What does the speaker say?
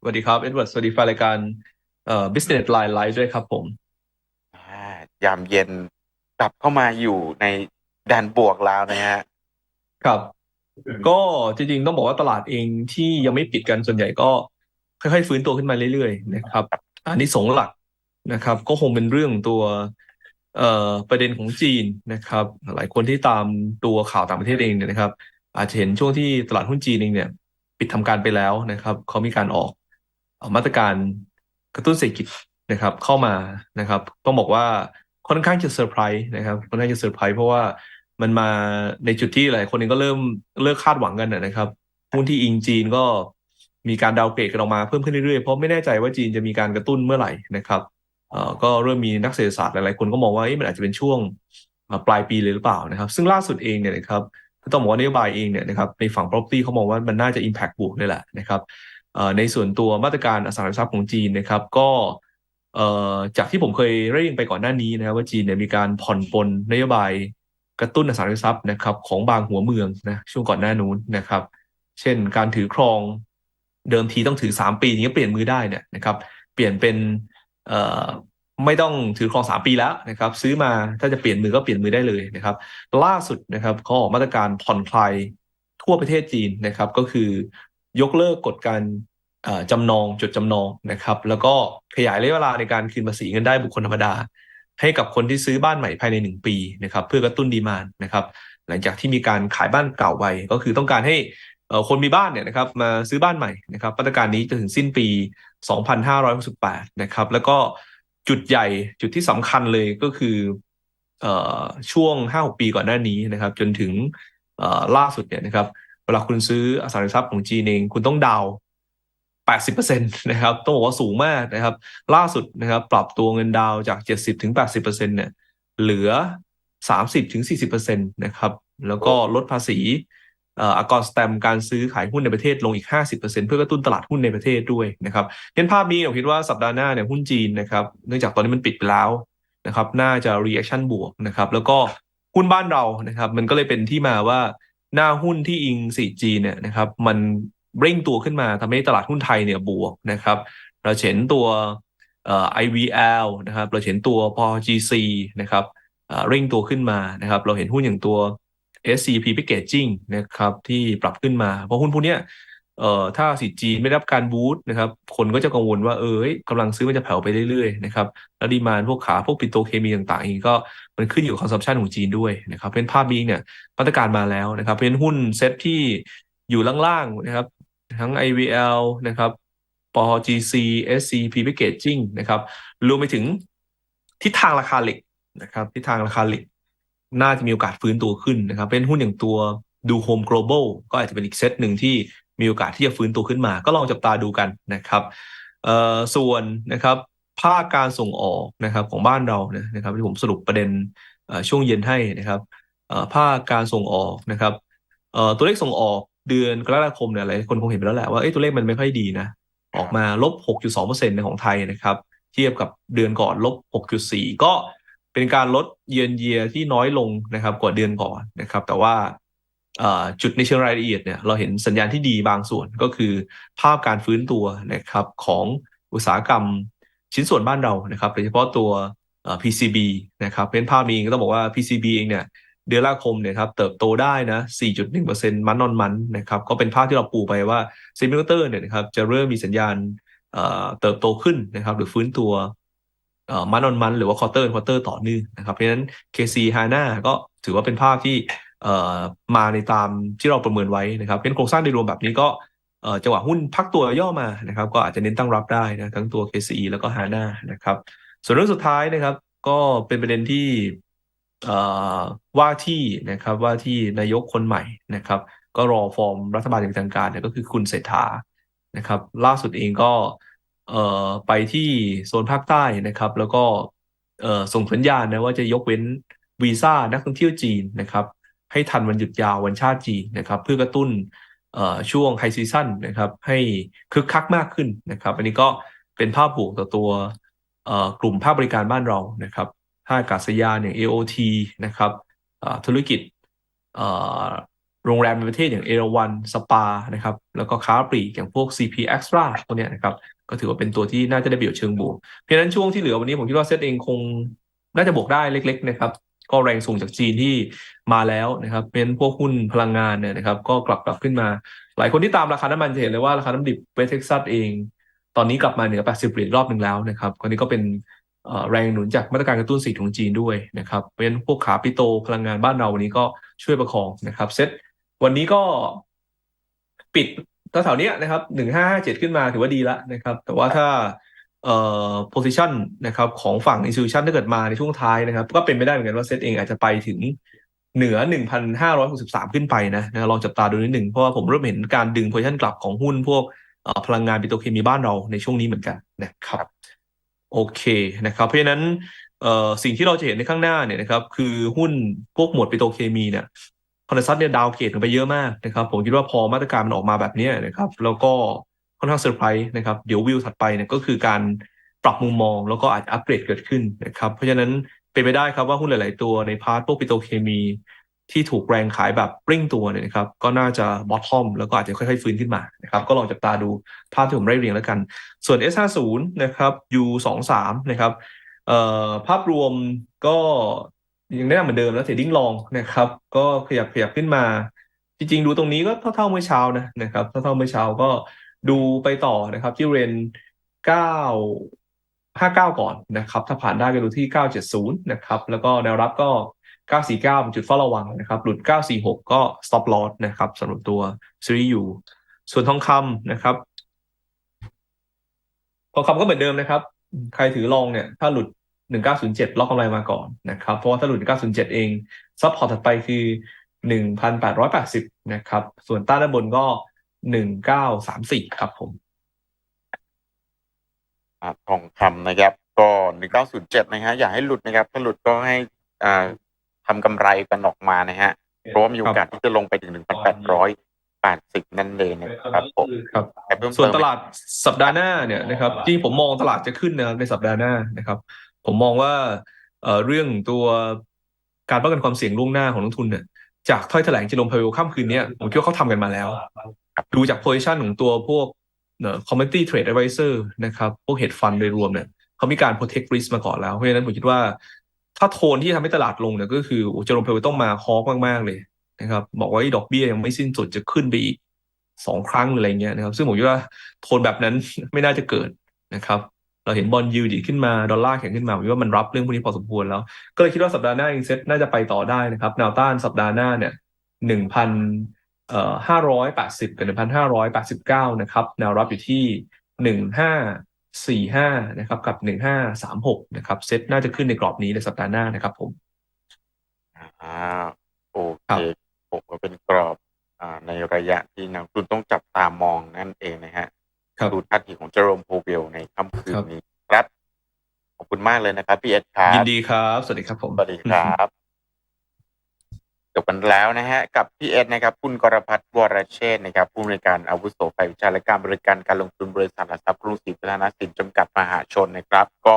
สวัสดีครับเอ็ดเวิร์ดสวัสดีแฟนรายการเอ่อ Business Line Live ด้วยครับผมอ่ายามเย็นกลับเข้ามาอยู่ในแดนบวกแล้วนะฮะครับ ก็จริงๆต้องบอกว่าตลาดเองที่ยังไม่ปิดกันส่วนใหญ่ก็ค่อยๆฟื้นตัวขึ้นมาเรื่อยๆนะครับอันนี้สงส์หลักนะครับ ก็คงเป็นเรื่องตัวเอ่อประเด็นของจีนนะครับ หลายคนที่ตามตัวข่าวต่างประเทศเองเนี่ยนะครับ อาจจะเห็นช่วงที่ตลาดหุ้นจีนเองเนี่ย ปิดทำการไปแล้วนะครับเขามีการออกเอ่อ มาตรการกระตุ้นเศรษฐกิจนะครับเข้ามานะครับ ต้องบอกว่าค่อนข้างจะเซอร์ไพรส์นะครับค่อนข้างจะเซอร์ไพรส์เพราะว่ามันมาในจุดที่หลายคนเองก็เริ่มเลิกคาดหวังกันนะครับหุ้นที่อิงจีนก็มีการดาวเกรดกันออกมาเพิ่มขึ้นเรื่อยๆเพราะไม่แน่ใจว่าจีนจะมีการกระตุ้นเมื่อไหร่นะครับเอ่อก็เริ่มมีนักเศรษฐศาสตร์หลายๆคนก็มองว่ามันอาจจะเป็นช่วงปลายปีเลยหรือเปล่านะครับ ซึ่งล่าสุดเองเนี่ยนะครับต้องบอกว่านโยบายเองเนี่ยนะครับในฝั่ง property เขามองว่ามันน่าจะ impact บวกเลยแหละนะครับ ในส่วนตัวมาตรการอสังหาริมทรัพย์ของจีนนะครับก็จากที่ผมเคยเรียงไปก่อนหน้านี้นะครับว่าจีนเนี่ยมีการผ่อนปลนนโยบายกระตุ้นอสังหาริมทรัพย์นะครับของบางหัวเมืองนะช่วงก่อนหน้านู้นนะครับ เช่นการถือครองเดิมทีต้องถือ 3 ปีนี้เปลี่ยนมือได้เนี่ยนะครับ เปลี่ยนเป็นไม่ต้องถือครอง3ปีแล้วนะครับ ซื้อมาถ้าจะเปลี่ยนมือก็เปลี่ยนมือได้เลยนะครับ ล่าสุดนะครับเขาออกมาตรการผ่อนคลายทั่วประเทศจีนนะครับ ก็คือยกเลิกกฎการ จำนองจดจำนองนะครับ แล้วก็ขยายระยะเวลาในการคืนภาษีเงินได้บุคคลธรรมดา ให้กับคนที่ซื้อบ้านใหม่ภายในหนึ่งปีนะครับ เพื่อกระตุ้นดีมานนะครับ หลังจากที่มีการขายบ้านเก่าไปก็คือต้องการให้คนมีบ้านเนี่ยนะครับมาซื้อบ้านใหม่นะครับมาตรการนี้จะถึงสิ้นปี 2568 นะครับ แล้วก็จุดใหญ่จุดที่สำคัญเลยก็คืออ่อช่วง 5-6 ปีก่อนหน้านี้นะครับ จนถึงล่าสุดเนี่ยนะครับ เวลาคุณซื้ออสังหาริมทรัพย์ของจีนเอง คุณต้องดาว 80%นะครับต้องบอกว่าสูงมากนะครับ ล่าสุดนะครับปรับตัวเงินดาวจาก 70ถึง80%เนี่ยเหลือ 30ถึง40%นะครับแล้วก็ลดภาษีอากรสแตมการซื้อขายหุ้นในประเทศลงอีก 50%เพื่อกระตุ้นตลาดหุ้นในประเทศด้วยนะครับเห็นภาพนี้ผมคิดว่าสัปดาห์หน้าเนี่ยหุ้นจีนนะครับเนื่องจากตอนนี้มันปิดไปแล้วนะครับน่าจะ reaction บวกนะครับแล้วก็หุ้นบ้านเรานะครับมันก็เลยเป็นที่มาว่าหน้าหุ้นที่อิง 4G เนี่ยนะครับมัน เร่งตัวขึ้นมาทำให้ตลาดหุ้นไทยเนี่ยบวกนะครับ เราเห็นตัวเอ่อ IVL นะครับ เราเห็นตัว PGC นะครับเร่งตัวขึ้นมานะครับ เราเห็นหุ้นอย่างตัว SCP Packaging นะครับที่ปรับขึ้นมา เพราะหุ้นพวกเนี้ยเอ่อถ้าสิจีนไม่รับการบูตนะครับ คนก็จะกังวลว่าเออเฮ้ยกำลังซื้อมันจะแผ่วไปเรื่อยๆนะครับแล้วดีมานพวกขาพวกปิโตเคมีต่างๆเองก็มันขึ้นอยู่กับคอนซัมชันของจีนด้วยนะครับเป็นภาพนี้เนี่ยมาตรการมาแล้วนะครับเป็นหุ้นเซ็ตที่อยู่ล่างๆนะครับ ทั้ง IVL นะครับป GC SCP Packaging นะครับรวมไปถึงทิศทางราคาเหล็กนะครับทิศทางราคาเหล็ก น่าจะมีโอกาสฟื้นตัวขึ้นนะครับ เป็นหุ้นอย่างตัวดูโฮม global ก็อาจจะเป็นอีกเซตหนึ่งที่มีโอกาสที่จะฟื้นตัวขึ้นมา ก็ลองจับตาดูกันนะครับเอ่อส่วนนะครับภาคการส่งออกนะครับของบ้านเราเนี่ยนะครับที่ผมสรุปประเด็นช่วงเย็นให้นะครับภาคการส่งออกนะครับตัวเลขส่งออก เดือนกรกฎาคมเนี่ยหลายคนคงเห็นไปแล้วแหละว่าเอ้ยตัวเลขมันไม่ค่อยดีนะ ออกมาลบ 6.2%ในของไทยนะครับ เทียบกับเดือนก่อนลบ 6.4 ก็เป็นการลดเยือนเยียที่น้อยลงนะครับ กว่าเดือนก่อนนะครับ แต่ว่าจุดในเชิงรายละเอียดเนี่ยเราเห็นสัญญาณที่ดีบางส่วนก็คือภาพการฟื้นตัวนะครับของอุตสาหกรรมชิ้นส่วนบ้านเรานะครับโดยเฉพาะตัว PCB นะครับเป็นภาพนี้ก็ต้องบอกว่า PCB เองเนี่ย เดือนละคมเนี่ยครับเติบโตได้นะ 4.1%มันนอนมันนะครับก็เป็นภาพที่เราปูไปว่าเซมิคอนดักเตอร์เนี่ยนะครับจะเริ่มมีสัญญาณเติบโตขึ้นนะครับหรือฟื้นตัวมันนอนมันหรือว่าควอเตอร์ควอเตอร์ต่อเนื่องนะครับเพราะฉะนั้น KC HANA ก็ถือว่าเป็นภาพที่มาในตามที่เราประเมินไว้นะครับเป็นโครงสร้างโดยรวมแบบนี้ก็จังหวะหุ้นพักตัวย่อมานะครับ ก็อาจจะเน้นตั้งรับได้นะทั้งตัว KCE แล้วก็ HANA นะครับส่วนเรื่องสุดท้ายนะครับ ก็เป็นประเด็นที่ ว่าที่นะครับว่าที่นายกคนใหม่นะครับ ก็รอฟอร์มรัฐบาลอย่างเป็นทางการเนี่ยก็คือคุณเศรษฐานะครับ ล่าสุดเองก็เออไปที่โซนภาคใต้นะครับ แล้วก็เออส่งสัญญาณนะว่าจะยกเว้นวีซ่านักท่องเที่ยวจีนนะครับ ให้ทันวันหยุดยาววันชาติจีนนะครับ เพื่อกระตุ้นเออช่วงไฮซีซั่นนะครับ ให้คึกคักมากขึ้นนะครับ อันนี้ก็เป็นภาพบวกต่อตัวเออกลุ่มภาคบริการบ้านเรานะครับ ท่าอากาศยานอย่าง AOT นะครับธุรกิจโรงแรมในประเทศอย่างเอราวันสปานะครับแล้วก็ค้าปลีกอย่างพวก CP Extra พวกเนี้ยนะครับก็ถือว่าเป็นตัวที่น่าจะได้ประโยชน์เชิงบวกเพราะฉะนั้นช่วงที่เหลือวันนี้ผมคิดว่าเซตเองคงน่าจะบวกได้เล็ก ๆ นะครับ ก็แรงส่งจากจีนที่มาแล้วนะครับเป็นพวกหุ้นพลังงานเนี่ยนะครับ ก็กลับกลับขึ้นมา หลายคนที่ตามราคาน้ำมันจะเห็นเลยว่าราคาน้ำดิบเวสเท็กซัสเอง ตอนนี้กลับมาเหนือ 80 เหรียญรอบหนึ่งแล้วนะครับก็นี้ก็เป็น แรงหนุนจากมาตรการกระตุ้นเศรษฐกิจของจีนด้วยนะครับเพราะฉะนั้นพวกขาปิโตพลังงานบ้านเราวันนี้ก็ช่วยประคองนะครับเซ็ตวันนี้ก็ปิดแถวๆนี้นะครับหนึ่งห้าเจ็ดขึ้นมาถือว่าดีละนะครับ แต่ว่าถ้าเอ่อ position นะครับของฝั่ง institution ถ้าเกิดมาในช่วงท้ายนะครับ ก็เป็นไปได้เหมือนกันว่าเซ็ตเองอาจจะไปถึงเหนือ 1,563 ขึ้นไปนะนะลองจับตาดูนิดหนึ่งเพราะว่าผมเริ่มเห็นการดึง position กลับของหุ้นพวกพลังงานปิโตรเคมีบ้านเราในช่วงนี้เหมือนกันนะครับ โอเคนะครับ เพราะฉะนั้นสิ่งที่เราจะเห็นในข้างหน้าเนี่ยนะครับคือหุ้นพวกหมวดปิโตรเคมีเนี่ยคอนเนซัสเนี่ยดาวเกรดลงไปเยอะมากนะครับ ผมคิดว่าพอมาตรการมันออกมาแบบนี้นะครับ แล้วก็ค่อนข้างเซอร์ไพรส์นะครับ เดี๋ยววิวถัดไปเนี่ยก็คือการปรับมุมมองแล้วก็อาจจะอัปเกรดเกิดขึ้นนะครับ เพราะฉะนั้นเป็นไปได้ครับว่าหุ้นหลาย ๆ ตัวในพาร์ทพวกปิโตรเคมี ที่ถูกแรงขายแบบปริ่งตัวเนี่ยนะครับก็น่าจะบอททอมแล้วก็อาจจะค่อยๆ ฟื้นขึ้นมานะครับก็ลองจับตาดูภาพที่ผมไล่เรียงแล้วกัน ส่วน S50 นะครับ U23 นะครับภาพรวมก็ยังแนะนำเหมือนเดิมแล้วเทรดดิ้งลองนะครับ ก็ขยับขยับขึ้นมา จริงๆ ดูตรงนี้ก็เท่าๆเมื่อเช้านะนะครับเท่าๆเมื่อเช้าก็ดูไปต่อนะครับที่เรน9 59ก่อนนะครับ ถ้าผ่านได้ก็ดูที่970นะครับ แล้วก็แนวรับก็ 949เป็นจุดเฝ้าระวังนะครับหลุด 946 ก็ stop loss นะครับสำหรับตัวซีรีส์ U ส่วนทองคำนะครับทองคำก็เหมือนเดิมนะครับ ใครถือลองเนี่ยถ้าหลุด 1907 ล็อกกำไรมาก่อนนะครับ เพราะว่าถ้าหลุด 1907 เองซับพอร์ตถัดไปคือ 1,880 นะครับ ส่วนต้านด้านบนก็ 1934 ครับผมทองคำนะครับ ก็หนึ่งเก้าศูนย์เจ็ดนะฮะอย่าให้หลุดนะครับ ถ้าหลุดก็ให้อ่า ทำกำไรกันออกมานะฮะเพราะว่ามีโอกาสที่จะลงไปถึงหนึ่งพันแปดร้อยแปดสิบนั่นเองนะครับผมครับแต่เพิ่มส่วนเติมตลาดสัปดาห์หน้าเนี่ยนะครับที่ผมมองตลาดจะขึ้นนะครับในสัปดาห์หน้านะครับ ผมมองว่าเอ่อเรื่องตัวการป้องกันความเสี่ยงล่วงหน้าของนักทุนเนี่ยจากถ้อยแถลงจีโรมพาเวลค่ำคืนเนี้ยผมคิดว่าเขาทำกันมาแล้ว ดูจากโพ i ิชันของตัวพวกเอ่อ commodity trade advisor นะครับ พวก hedge fund โดยรวมเนี่ยเขามีการ protect risk มาก่อนแล้ว เพราะฉะนั้นผมคิดว่า ถ้าโทนที่ทำให้ตลาดลงเนี่ยก็คือโอ้เจอร์โรมพาเวลต้องมาฮอกมากๆเลยนะครับ บอกว่าดอกเบี้ยยังไม่สิ้นสุดจะขึ้นไปอีกสองครั้งหรืออะไรเงี้ยนะครับ ซึ่งผมคิดว่าโทนแบบนั้นไม่น่าจะเกิดนะครับ เราเห็นบอลยูดีขึ้นมา ดอลลาร์แข็งขึ้นมาผมคิดว่ามันรับเรื่องพวกนี้พอสมควรแล้ว ก็เลยคิดว่าสัปดาห์หน้าเองเซ็ตน่าจะไปต่อได้นะครับแนวต้านสัปดาห์หน้าเนี่ยหนึ่งพันเอ่อห้าร้อยแปดสิบกับหนึ่งพันห้าร้อยแปดสิบเก้านะครับแนวรับอยู่ที่หนึ่งห้า สี่ห้านะครับกับหนึ่งห้าสามหกนะครับเซ็ตน่าจะขึ้นในกรอบนี้ในสัปดาห์หน้านะครับผมอ่าโอครัเคบผมก็เป็นกรอบอ่าในระยะที่นักลงทุนต้องจับตามองนั่นเองนะฮะครับดูท่าทีของเจอโรมโพเวลในค่ำคืนครับนี้ครับ ขอบคุณมากเลยนะครับพี่เอ็ดครับยินดีครับ สวัสดีครับผม สวัสดีครับจ บกันแล้วนะฮะกับพี่เอ็ดนะครับคุณกรพัฒน์วรเชษฐ์นะครับผู้อำนวยการอาวุโสฝ่ายวิชาและการบริการการลงทุนบริษัทหลักทรัพย์กรุงศรีพัฒนสินจำกัดมหาชนนะครับก็